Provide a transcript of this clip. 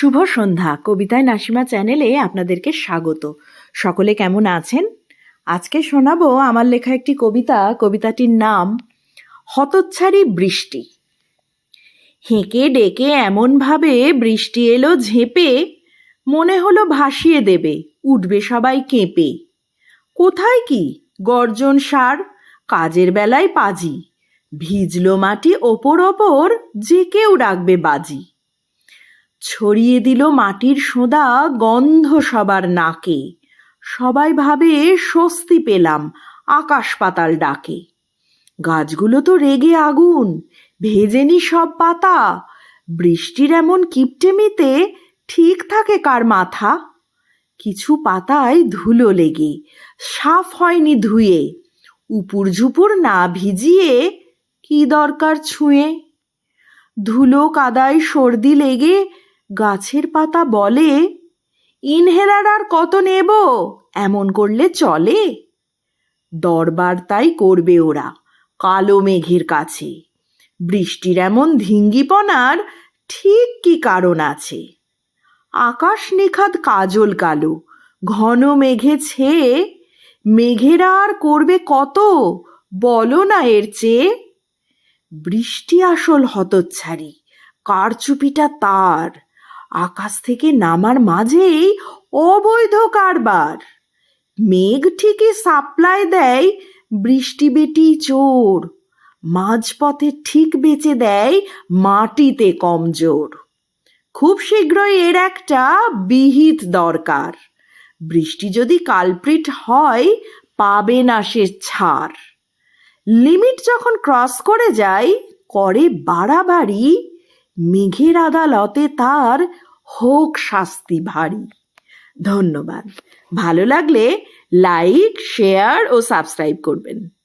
শুভ সন্ধ্যা। কবিতায় নাসিমা চ্যানেলে আপনাদেরকে স্বাগত। সকলে কেমন আছেন? আজকে শোনাবো আমার লেখা একটি কবিতা। কবিতাটির নাম হতচ্ছাড়ি বৃষ্টি। হেঁকে ডেকে এমনভাবে বৃষ্টি এলো ঝেঁপে, মনে হলো ভাসিয়ে দেবে, উঠবে সবাই কেঁপে। কোথায় কি? গর্জন সার, কাজের বেলায় পাজি। ভিজলো মাটি ওপর ওপর, যে কেউ রাখবে বাজি। ছড়িয়ে দিল মাটির সোঁদা গন্ধ সবার নাকে। সবাই ভাবে স্বস্তি পেলাম আকাশ পাতাল ডাকে। গাছগুলো তো রেগে আগুন ভেজেনি সব পাতা। বৃষ্টির এমন কিপটেমিতে ঠিক থাকে কার মাথা। কিছু পাতায় ধুলো লেগে, সাফ হয়নি ধুয়ে। উপুর ঝুপুর না ভিজিয়ে কি দরকার ছুঁয়ে? ধুলো কাদায় সর্দি লেগে গাছের পাতা বলে ইনহেলার আর কত নেব? এমন করলে চলে? দরবার তাই করবে ওরা, কালো মেঘের কাছে। বৃষ্টির এমন ধিঙ্গিপনার ঠিক কি কারণ আছে? আকাশ নিখাদ কাজল কালো, ঘন মেঘে ছেয়ে, মেঘেরা আর করবে কত? বলো না এর চেয়ে? বৃষ্টি আসল হতচ্ছাড়ি কারচুপিটা তার। আকাশ থেকে নামার মাঝেই অবৈধ কারবার। মেঘ ঠিকই সাপ্লাই দেয় বৃষ্টি বেটি চোর। মাঝপথে ঠিক বেচে দেয় মাটিতে কমজোর। খুব শীঘ্রই এর একটা বিহিত দরকার। বৃষ্টি যদি কালপ্রিট হয়, পাবে না সে ছাড়। লিমিট যখন ক্রস করে যায়, করে বাড়াবাড়ি মেঘের আদালতে তার হোক শাস্তি ভারী। ধন্যবাদ। ভালো লাগলে লাইক শেয়ার ও সাবস্ক্রাইব করবেন।